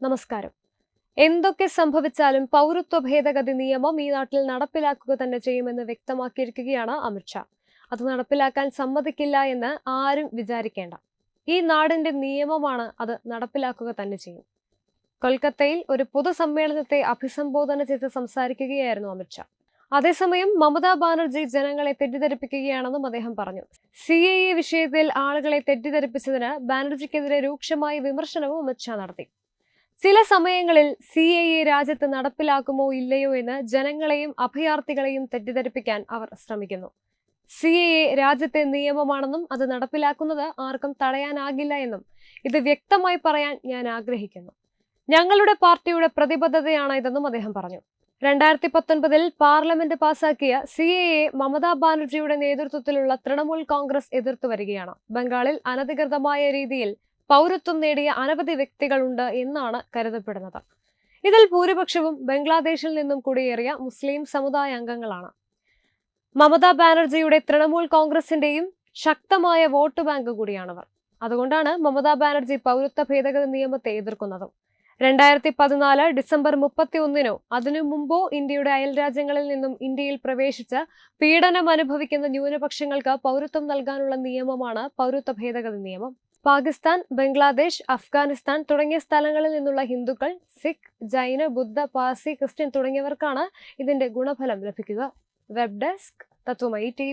നമസ്കാരം. എന്തൊക്കെ സംഭവിച്ചാലും പൗരത്വ ഭേദഗതി നിയമം ഈ നാട്ടിൽ നടപ്പിലാക്കുക തന്നെ ചെയ്യുമെന്ന് വ്യക്തമാക്കിയിരിക്കുകയാണ് അമിത്ഷാ അത് നടപ്പിലാക്കാൻ സമ്മതിക്കില്ല എന്ന് ആരും വിചാരിക്കേണ്ട. ഈ നാടിന്റെ നിയമമാണ് അത് നടപ്പിലാക്കുക തന്നെ ചെയ്യും. കൊൽക്കത്തയിൽ ഒരു പൊതുസമ്മേളനത്തെ അഭിസംബോധന ചെയ്ത് സംസാരിക്കുകയായിരുന്നു അമിത്ഷാ അതേസമയം മമതാ ബാനർജി ജനങ്ങളെ തെറ്റിദ്ധരിപ്പിക്കുകയാണെന്നും അദ്ദേഹം പറഞ്ഞു. സി എ വിഷയത്തിൽ ആളുകളെ തെറ്റിദ്ധരിപ്പിച്ചതിന് ബാനർജിക്കെതിരെ രൂക്ഷമായ വിമർശനവും അമിത്ഷാ നടത്തി. ചില സമയങ്ങളിൽ സി എ എ രാജ്യത്ത് നടപ്പിലാക്കുമോ ഇല്ലയോ എന്ന് ജനങ്ങളെയും അഭയാർത്ഥികളെയും തെറ്റിദ്ധരിപ്പിക്കാൻ അവർ ശ്രമിക്കുന്നു. സി എ എ രാജ്യത്തെ നിയമമാണെന്നും അത് നടപ്പിലാക്കുന്നത് ആർക്കും തടയാനാകില്ല എന്നും ഇത് വ്യക്തമായി പറയാൻ ഞാൻ ആഗ്രഹിക്കുന്നു. ഞങ്ങളുടെ പാർട്ടിയുടെ പ്രതിബദ്ധതയാണ് ഇതെന്നും അദ്ദേഹം പറഞ്ഞു. രണ്ടായിരത്തി പത്തൊൻപതിൽ പാർലമെന്റ് പാസാക്കിയ സി എ എ മമതാ ബാനർജിയുടെ നേതൃത്വത്തിലുള്ള തൃണമൂൽ കോൺഗ്രസ് എതിർത്തു വരികയാണ്. ബംഗാളിൽ അനധികൃതമായ രീതിയിൽ പൗരത്വം നേടിയ അനവധി വ്യക്തികളുണ്ട് എന്നാണ് കരുതപ്പെടുന്നത്. ഇതിൽ ഭൂരിപക്ഷവും ബംഗ്ലാദേശിൽ നിന്നും കുടിയേറിയ മുസ്ലിം സമുദായ അംഗങ്ങളാണ്. മമതാ ബാനർജിയുടെ തൃണമൂൽ കോൺഗ്രസിന്റെയും ശക്തമായ വോട്ട് ബാങ്ക് കൂടിയാണവർ. അതുകൊണ്ടാണ് മമതാ ബാനർജി പൗരത്വ ഭേദഗതി നിയമത്തെ എതിർക്കുന്നത്. രണ്ടായിരത്തി പതിനാല് ഡിസംബർ മുപ്പത്തി ഒന്നിനോ അതിനു മുമ്പോ ഇന്ത്യയുടെ അയൽ രാജ്യങ്ങളിൽ നിന്നും ഇന്ത്യയിൽ പ്രവേശിച്ച് പീഡനം അനുഭവിക്കുന്ന ന്യൂനപക്ഷങ്ങൾക്ക് പൗരത്വം നൽകാനുള്ള നിയമമാണ് പൗരത്വ ഭേദഗതി നിയമം. പാകിസ്ഥാൻ ബംഗ്ലാദേശ് അഫ്ഗാനിസ്ഥാൻ തുടങ്ങിയ സ്ഥലങ്ങളിൽ നിന്നുള്ള ഹിന്ദുക്കൾ സിഖ് ജൈന ബുദ്ധ പാസി ക്രിസ്ത്യൻ തുടങ്ങിയവർക്കാണ് ഇതിന്റെ ഗുണഫലം ലഭിക്കുക. വെബ് ഡെസ്ക് തത്വമൈ ടി